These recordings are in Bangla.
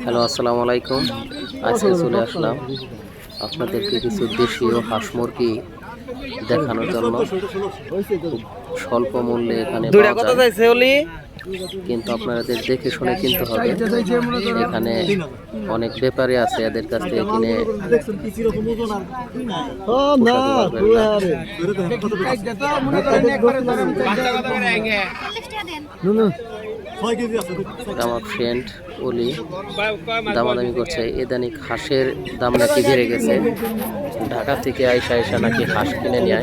হ্যালো আসসালামু আলাইকুম আজকে চলে আসলাম আপনাদেরকে কিছু দেশীয় হাঁস মুরগি দেখানোর জন্য স্বল্প মূল্যে এখানে কিন্তু আপনাদের দেখে শুনে কিনতে হবে এখানে অনেক ব্যাপারী আছে এদের কাছ থেকে কিনে না। আমার ফ্রেন্ড ওলি। দামাদামি করছে এদানিক হাঁসের দাম নাকি বেড়ে গেছে। ঢাকা থেকে আইসা আইসা নাকি হাঁস কিনে নিয়ে।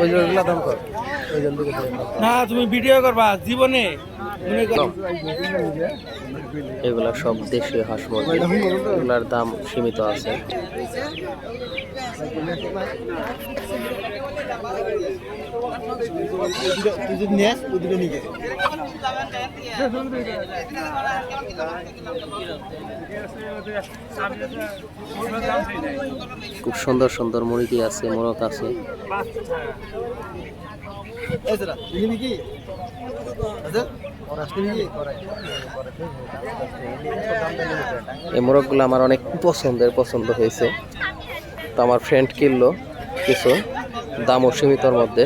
ওই দাম কর। না তুমি ভিডিও করবা জীবনে। এগুলা সব দেশীয় হাঁস মুরগি। এগুলার দাম সীমিত আছে। খুব সুন্দর সুন্দর মুরগি আছে মোরগ আছে। কি এই মোরগগুলো আমার অনেক পছন্দের, পছন্দ হয়েছে। তো আমার ফ্রেন্ড কিনলো কিছু, দামও সীমিতর মধ্যে।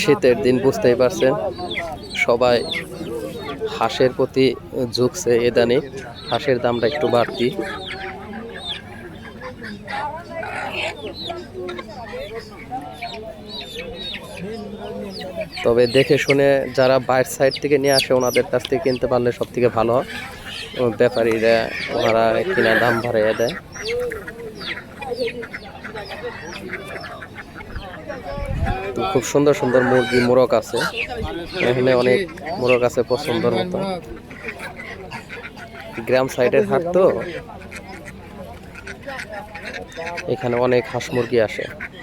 শীতের দিন বুঝতেই পারছেন সবাই হাঁসের প্রতি ঝুঁকছে এদানি হাঁসের দামটা একটু বাড়তি। তবে দেখে শুনে যারা বাইরের সাইড থেকে নিয়ে আসে, ওনাদের কাছ থেকে কিনতে পারলে সব থেকে ভালো ব্যাপারীরা ওনারা কিনা দাম বাড়াইয়া দেয়। খুব সুন্দর সুন্দর মুরগি, মোরগ আছে। এখানে অনেক মোরগ আছে পছন্দের মতো। গ্রাম সাইডের হাট তো। এখানে অনেক হাঁস মুরগি আসে।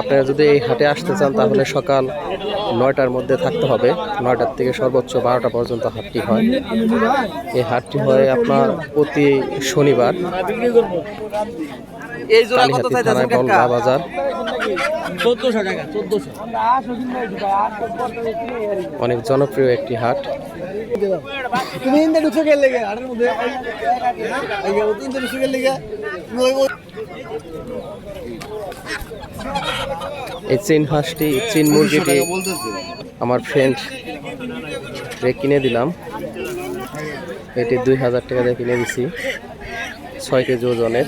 আপনারা যদি এই হাটে আসতে চান তাহলে সকাল নয়টার মধ্যে থাকতে হবে। নয়টার থেকে সর্বোচ্চ বারোটা পর্যন্ত হাটটি হয়। এই হাটটি হয় আপনার প্রতি শনিবার। কালীহাতি থানায় বলগা বাজার। চোদ্দশো টাকা চোদ্দশো। অনেক জনপ্রিয় একটি হাট। তুমি ইন্দে ঢুকছো গেল লেগে হাটের মধ্যে। ইন্দে ঢুকছো গেল লেগে এই চীন হাঁসটি চীন মুরগিটি আমার ফ্রেন্ড কিনে দিলাম। এটি দুই হাজার টাকা দিয়ে কিনে দিছি। ছয় কেজি ওজনের।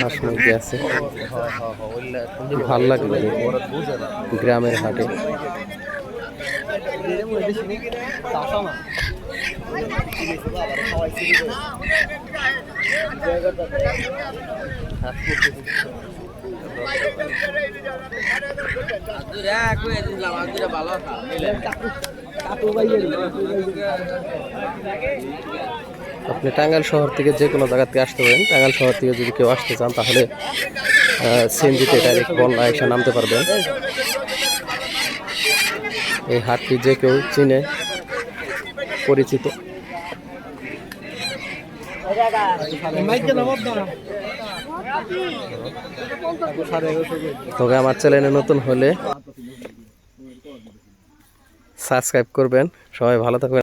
হাঁস মুরগি ভালো লাগবে গ্রামের হাটে। আপনি টাঙ্গাইল শহর থেকে যে কোনো জায়গা থেকে আসতে পারেন। টাঙ্গাইল শহর থেকে যদি কেউ আসতে চান, তাহলে সিএনজিতে ডাইরেক্ট বন্যা এসে নামতে পারবেন। এই হাটটি যে কেউ চিনে, পরিচিত। তবে আমার চ্যানেলে নতুন হলে সাবস্ক্রাইব করবেন। সবাই ভালো থাকবেন।